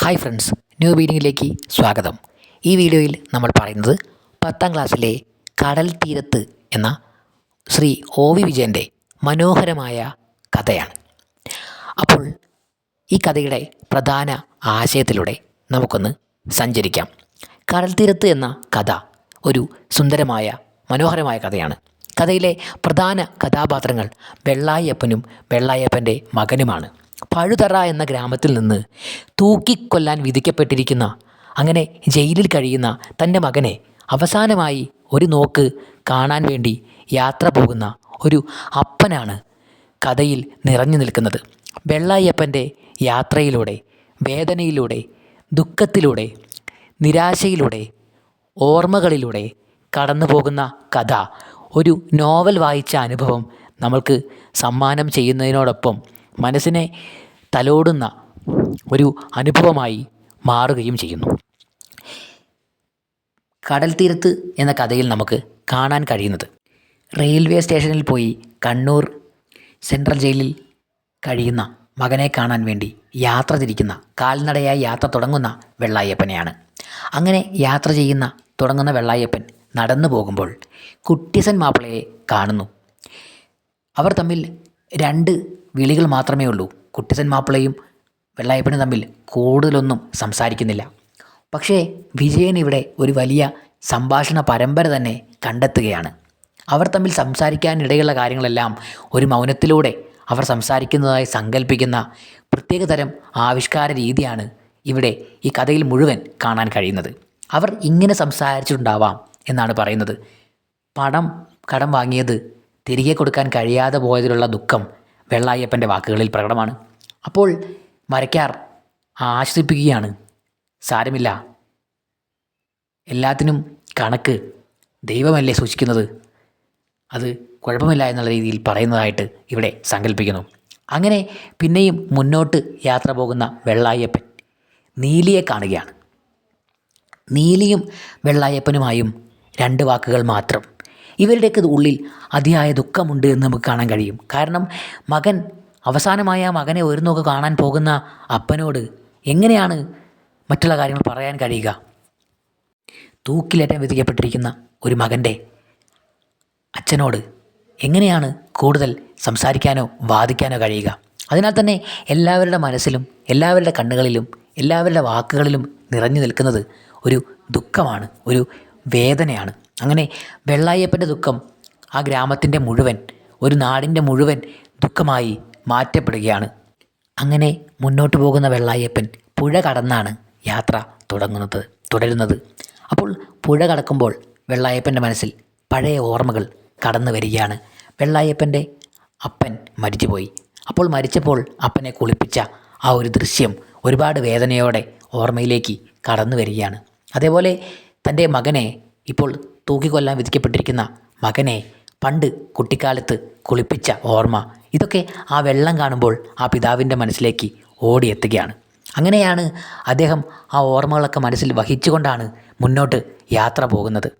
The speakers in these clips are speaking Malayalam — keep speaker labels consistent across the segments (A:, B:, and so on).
A: ഹായ് ഫ്രണ്ട്സ് ന്യൂ ബീഡിങ്ങിലേക്ക് സ്വാഗതം. ഈ വീഡിയോയിൽ നമ്മൾ പറയുന്നത് പത്താം ക്ലാസ്സിലെ കടൽ തീരത്ത് എന്ന ശ്രീ ഒ വി വിജയന്റെ മനോഹരമായ കഥയാണ്. അപ്പോൾ ഈ കഥയുടെ പ്രധാന ആശയത്തിലൂടെ നമുക്കൊന്ന് സഞ്ചരിക്കാം. കടൽ തീരത്ത് എന്ന കഥ ഒരു സുന്ദരമായ മനോഹരമായ കഥയാണ്. കഥയിലെ പ്രധാന കഥാപാത്രങ്ങൾ വെള്ളായപ്പനും വെള്ളായപ്പന്റെ മകനുമാണ്. പഴുതറ എന്ന ഗ്രാമത്തിൽ നിന്ന് തൂക്കിക്കൊല്ലാൻ വിധിക്കപ്പെട്ടിരിക്കുന്ന അങ്ങനെ ജയിലിൽ കഴിയുന്ന തന്റെ മകനെ അവസാനമായി ഒരു നോക്ക് കാണാൻ വേണ്ടി യാത്ര പോകുന്ന ഒരു അപ്പനാണ് കഥയിൽ നിറഞ്ഞു നിൽക്കുന്നത്. വെള്ളായപ്പന്റെ യാത്രയിലൂടെ വേദനയിലൂടെ ദുഃഖത്തിലൂടെ നിരാശയിലൂടെ ഓർമ്മകളിലൂടെ കടന്നു പോകുന്ന കഥ. ഒരു നോവൽ വായിച്ച അനുഭവം നമ്മൾക്ക് സമ്മാനം ചെയ്യുന്നതിനോടൊപ്പം മനസ്സിനെ തലോടുന്ന ഒരു അനുഭവമായി മാറുകയും ചെയ്യുന്നു. കടൽ തീരത്ത് എന്ന കഥയിൽ നമുക്ക് കാണാൻ കഴിയുന്നത്. റെയിൽവേ സ്റ്റേഷനിൽ പോയി കണ്ണൂർ സെൻട്രൽ ജയിലിൽ കഴിയുന്ന മകനെ കാണാൻ വേണ്ടി യാത്ര തിരിക്കുന്ന കാൽനടയായി യാത്ര തുടങ്ങുന്ന വെള്ളായപ്പനെയാണ്. അങ്ങനെ യാത്ര ചെയ്യുന്ന തുടങ്ങുന്ന വെള്ളായപ്പൻ നടന്നു പോകുമ്പോൾ കുട്ടിസൻ മാപ്പിളയെ കാണുന്നു. അവർ തമ്മിൽ രണ്ട് വിളികൾ മാത്രമേ ഉള്ളൂ. കുട്ടിസൻ മാപ്പിളയും വെള്ളായപ്പനും തമ്മിൽ കൂടുതലൊന്നും സംസാരിക്കുന്നില്ല. പക്ഷേ വിജയൻ ഇവിടെ ഒരു വലിയ സംഭാഷണ പരമ്പര തന്നെ കണ്ടെത്തുകയാണ്. അവർ തമ്മിൽ സംസാരിക്കാനിടയുള്ള കാര്യങ്ങളെല്ലാം ഒരു മൗനത്തിലൂടെ അവർ സംസാരിക്കുന്നതായി സങ്കല്പിക്കുന്ന പ്രത്യേകതരം ആവിഷ്കാര രീതിയാണ് ഇവിടെ ഈ കഥയിൽ മുഴുവൻ കാണാൻ കഴിയുന്നത്. അവർ ഇങ്ങനെ സംസാരിച്ചിട്ടുണ്ടാവാം എന്നാണ് പറയുന്നത്. പണം കടം വാങ്ങിയത് തിരികെ കൊടുക്കാൻ കഴിയാതെ പോയതിലുള്ള ദുഃഖം വെള്ളായപ്പന്റെ വാക്കുകളിൽ പ്രകടമാണ്. അപ്പോൾ മരക്കാർ ആശ്വസിപ്പിക്കുകയാണ്. സാരമില്ല. എല്ലാത്തിനും കണക്ക് ദൈവമല്ലേ സൂക്ഷിക്കുന്നത്? അത് കുഴപ്പമില്ല എന്നുള്ള രീതിയിൽ പറയുന്നതായിട്ട് ഇവിടെ സങ്കല്പിക്കുന്നു അങ്ങനെ പിന്നെയും മുന്നോട്ട് യാത്ര പോകുന്ന വെള്ളായപ്പൻ നീലിയെ കാണുകയാണ്. നീലിയും വെള്ളായപ്പനുമായും രണ്ട് വാക്കുകൾ മാത്രം ഇവരുടെയൊക്കെ ഉള്ളിൽ അതിയായ ദുഃഖമുണ്ട് എന്ന് നമുക്ക് കാണാൻ കഴിയും. കാരണം മകൻ അവസാനമായ ആ മകനെ ഒരു നോക്ക് കാണാൻ പോകുന്ന അപ്പനോട് എങ്ങനെയാണ് മറ്റുള്ള കാര്യങ്ങൾ പറയാൻ കഴിയുക? തൂക്കിലേറ്റം വിധിക്കപ്പെട്ടിരിക്കുന്ന ഒരു മകന്റെ അച്ഛനോട് എങ്ങനെയാണ് കൂടുതൽ സംസാരിക്കാനോ വാദിക്കാനോ കഴിയുക? അതിനാൽ തന്നെ എല്ലാവരുടെ മനസ്സിലും എല്ലാവരുടെ കണ്ണുകളിലും എല്ലാവരുടെ വാക്കുകളിലും നിറഞ്ഞു നിൽക്കുന്നത് ഒരു ദുഃഖമാണ് ഒരു വേദനയാണ്. അങ്ങനെ വെള്ളായപ്പന്റെ ദുഃഖം ആ ഗ്രാമത്തിന്റെ മുഴുവൻ ഒരു നാടിന്റെ മുഴുവൻ ദുഃഖമായി മാറ്റപ്പെടുകയാണ്. അങ്ങനെ മുന്നോട്ട് പോകുന്ന വെള്ളായപ്പൻ പുഴ കടന്നാണ് യാത്ര തുടങ്ങുന്നത് തുടരുന്നത്. അപ്പോൾ പുഴ കടക്കുമ്പോൾ വെള്ളായപ്പന്റെ മനസ്സിൽ പഴയ ഓർമ്മകൾ കടന്നു വരികയാണ്. വെള്ളായപ്പന്റെ അപ്പൻ മരിച്ചുപോയി. അപ്പോൾ മരിച്ചപ്പോൾ അപ്പനെ കുളിപ്പിച്ച ആ ഒരു ദൃശ്യം ഒരുപാട് വേദനയോടെ ഓർമ്മയിലേക്ക് കടന്നു വരികയാണ്. അതേപോലെ തന്റെ മകനെ ഇപ്പോൾ തൂക്കിക്കൊല്ലാൻ വിധിക്കപ്പെട്ടിരിക്കുന്ന മകനെ പണ്ട് കുട്ടിക്കാലത്ത് കുളിപ്പിച്ച ഓർമ്മ. ഇതൊക്കെ ആ വെള്ളം കാണുമ്പോൾ ആ പിതാവിന്റെ മനസ്സിലേക്ക് ഓടിയെത്തുകയാണ്. അങ്ങനെയാണ് അദ്ദേഹം ആ ഓർമ്മകളൊക്കെ മനസ്സിൽ വഹിച്ചുകൊണ്ടാണ് മുന്നോട്ട് യാത്ര പോകുന്നത്.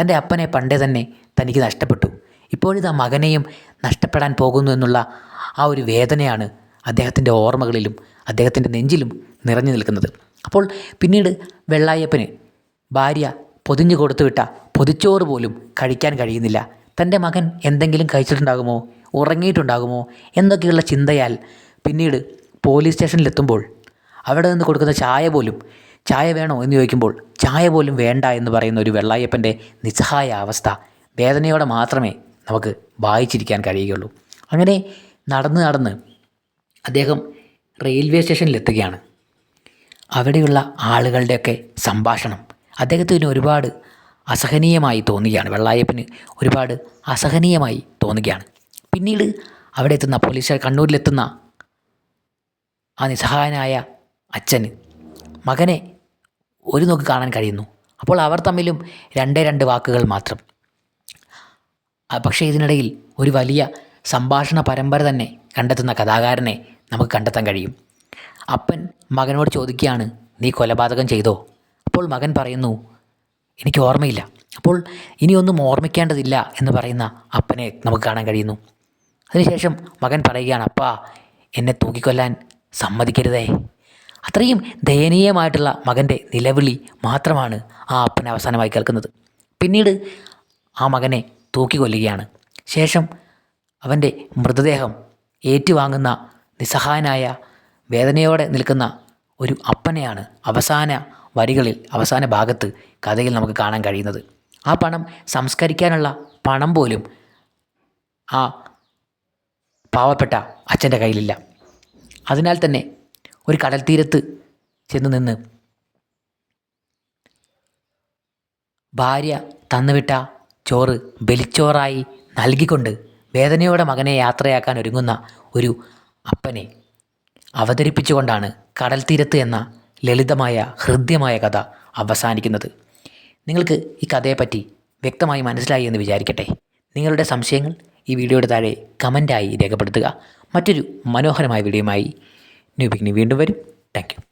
A: തന്റെ അപ്പനെ പണ്ടേ തന്നെ തനിക്ക് നഷ്ടപ്പെട്ടു. ഇപ്പോഴിതാ മകനെയും നഷ്ടപ്പെടാൻ പോകുന്നു എന്നുള്ള ആ ഒരു വേദനയാണ് അദ്ദേഹത്തിന്റെ ഓർമ്മകളിലും അദ്ദേഹത്തിന്റെ നെഞ്ചിലും നിറഞ്ഞു നിൽക്കുന്നത്. അപ്പോൾ പിന്നീട് വെള്ളായപ്പന് ഭാര്യ പൊതിഞ്ഞു കൊടുത്തു വിട്ട പൊതിച്ചോറ് പോലും കഴിക്കാൻ കഴിയുന്നില്ല. തന്റെ മകൻ എന്തെങ്കിലും കഴിച്ചിട്ടുണ്ടാകുമോ? ഉറങ്ങിയിട്ടുണ്ടാകുമോ? എന്നൊക്കെയുള്ള ചിന്തയാൽ പിന്നീട് പോലീസ് സ്റ്റേഷനിലെത്തുമ്പോൾ അവിടെ നിന്ന് കൊടുക്കുന്ന ചായ പോലും ചായ വേണോ എന്ന് ചോദിക്കുമ്പോൾ ചായ പോലും വേണ്ട എന്ന് പറയുന്ന ഒരു വെള്ളായപ്പന്റെ നിസ്സഹായ അവസ്ഥ വേദനയോടെ മാത്രമേ നമുക്ക് വായിച്ചിരിക്കാൻ കഴിയുകയുള്ളൂ. അങ്ങനെ നടന്ന് നടന്ന് അദ്ദേഹം റെയിൽവേ സ്റ്റേഷനിലെത്തുകയാണ്. അവിടെയുള്ള ആളുകളുടെയൊക്കെ സംഭാഷണം അദ്ദേഹത്തിന് ഒരുപാട് അസഹനീയമായി തോന്നുകയാണ്. വെള്ളായപ്പന് ഒരുപാട് അസഹനീയമായി തോന്നുകയാണ്. പിന്നീട് അവിടെ എത്തുന്ന പോലീസ് കണ്ണൂരിലെത്തുന്ന ആ നിസ്സഹായനായ അച്ഛന് മകനെ ഒരു നോക്ക് കാണാൻ കഴിയുന്നു. അപ്പോൾ അവർ തമ്മിലും രണ്ടേ രണ്ട് വാക്കുകൾ മാത്രം. പക്ഷേ ഇതിനിടയിൽ ഒരു വലിയ സംഭാഷണ പരമ്പര തന്നെ കണ്ടെത്തുന്ന കഥാകാരനെ നമുക്ക് കണ്ടെത്താൻ കഴിയും. അപ്പൻ മകനോട് ചോദിക്കുകയാണ് നീ കൊലപാതകം ചെയ്തോ? അപ്പോൾ മകൻ പറയുന്നു എനിക്ക് ഓർമ്മയില്ല. അപ്പോൾ ഇനിയൊന്നും ഓർമ്മിക്കേണ്ടതില്ല എന്ന് പറയുന്ന അപ്പനെ നമുക്ക് കാണാൻ കഴിയുന്നു. അതിനുശേഷം മകൻ പറയുകയാണ് അപ്പാ എന്നെ തൂക്കിക്കൊല്ലാൻ സമ്മതിക്കരുതേ. അത്രയും ദയനീയമായിട്ടുള്ള മകന്റെ നിലവിളി മാത്രമാണ് ആ അപ്പൻ അവസാനമായി കേൾക്കുന്നത്. പിന്നീട് ആ മകനെ തൂക്കിക്കൊല്ലുകയാണ്. ശേഷം അവന്റെ മൃതദേഹം ഏറ്റുവാങ്ങുന്ന നിസ്സഹായനായ വേദനയോടെ നിൽക്കുന്ന ഒരു അപ്പനെയാണ് അവസാന വരികളിൽ അവസാന ഭാഗത്ത് കഥയിൽ നമുക്ക് കാണാൻ കഴിയുന്നത്. ആ പണം സംസ്കരിക്കാനുള്ള പണം പോലും ആ പാവപ്പെട്ട അച്ഛന്റെ കയ്യിലില്ല. അതിനാൽ തന്നെ ഒരു കടൽ തീരത്ത് ചെന്ന് നിന്ന് ഭാര്യ തന്നുവിട്ട ചോറ് ബലിച്ചോറായി നൽകിക്കൊണ്ട് വേദനയോടെ മകനെ യാത്രയാക്കാൻ ഒരുങ്ങുന്ന ഒരു അപ്പനെ അവതരിപ്പിച്ചുകൊണ്ടാണ് കടൽ തീരത്ത് എന്ന ലളിതമായ ഹൃദ്യമായ കഥ അവസാനിക്കുന്നത്. നിങ്ങൾക്ക് ഈ കഥയെപ്പറ്റി വ്യക്തമായി മനസ്സിലായി എന്ന് വിചാരിക്കട്ടെ. നിങ്ങളുടെ സംശയങ്ങൾ ഈ വീഡിയോയുടെ താഴെ കമന്റായി രേഖപ്പെടുത്തുക. മറ്റൊരു മനോഹരമായ വീഡിയോയുമായി ന്യൂ പിക്നി വീണ്ടും വരും. താങ്ക്